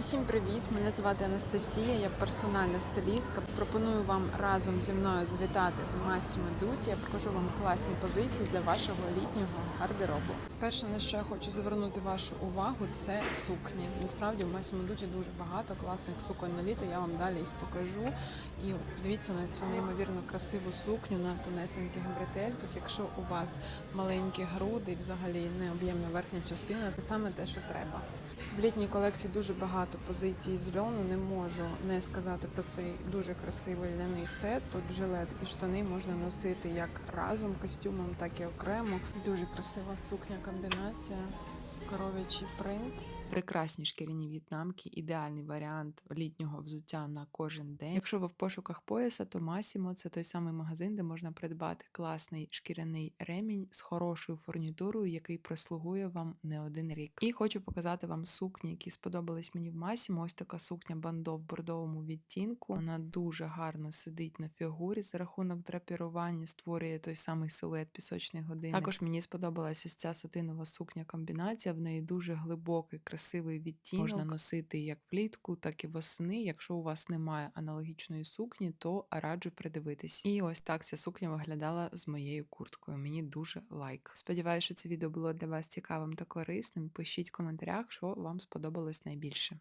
Усім привіт! Мене звати Анастасія, я персональна стилістка. Пропоную вам разом зі мною завітати в Massimo Dutti. Я покажу вам класні позиції для вашого літнього гардеробу. Перше, на що я хочу звернути вашу увагу, це сукні. Насправді в Massimo Dutti дуже багато класних суконь на літо. Я вам далі їх покажу. І подивіться на цю неймовірно красиву сукню на тонесеньких бретельках. Якщо у вас маленькі груди і взагалі необ'ємна верхня частина, це саме те, що треба. В літній колекції дуже багато позицій з льону. Не можу не сказати про цей дуже красивий ляний сет. Тут жилет і штани можна носити як разом костюмом, так і окремо. Дуже красива сукня комбінація. Коров'ячий принт. Прекрасні шкіряні в'єтнамки, ідеальний варіант літнього взуття на кожен день. Якщо ви в пошуках пояса, то Massimo – це той самий магазин, де можна придбати класний шкіряний ремінь з хорошою фурнітурою, який прослугує вам не один рік. І хочу показати вам сукні, які сподобались мені в Massimo. Ось така сукня бандо в бордовому відтінку. Вона дуже гарно сидить на фігурі за рахунок драпірування, створює той самий силует пісочної години. Також мені сподобалась ось ця сатинова сукня комбінація. В неї дуже глибокий, красивий відтінок. Можна носити як влітку, так і восени. Якщо у вас немає аналогічної сукні, то раджу придивитись. І ось так ця сукня виглядала з моєю курткою. Мені дуже лайк. Сподіваюся, що це відео було для вас цікавим та корисним. Пишіть в коментарях, що вам сподобалось найбільше.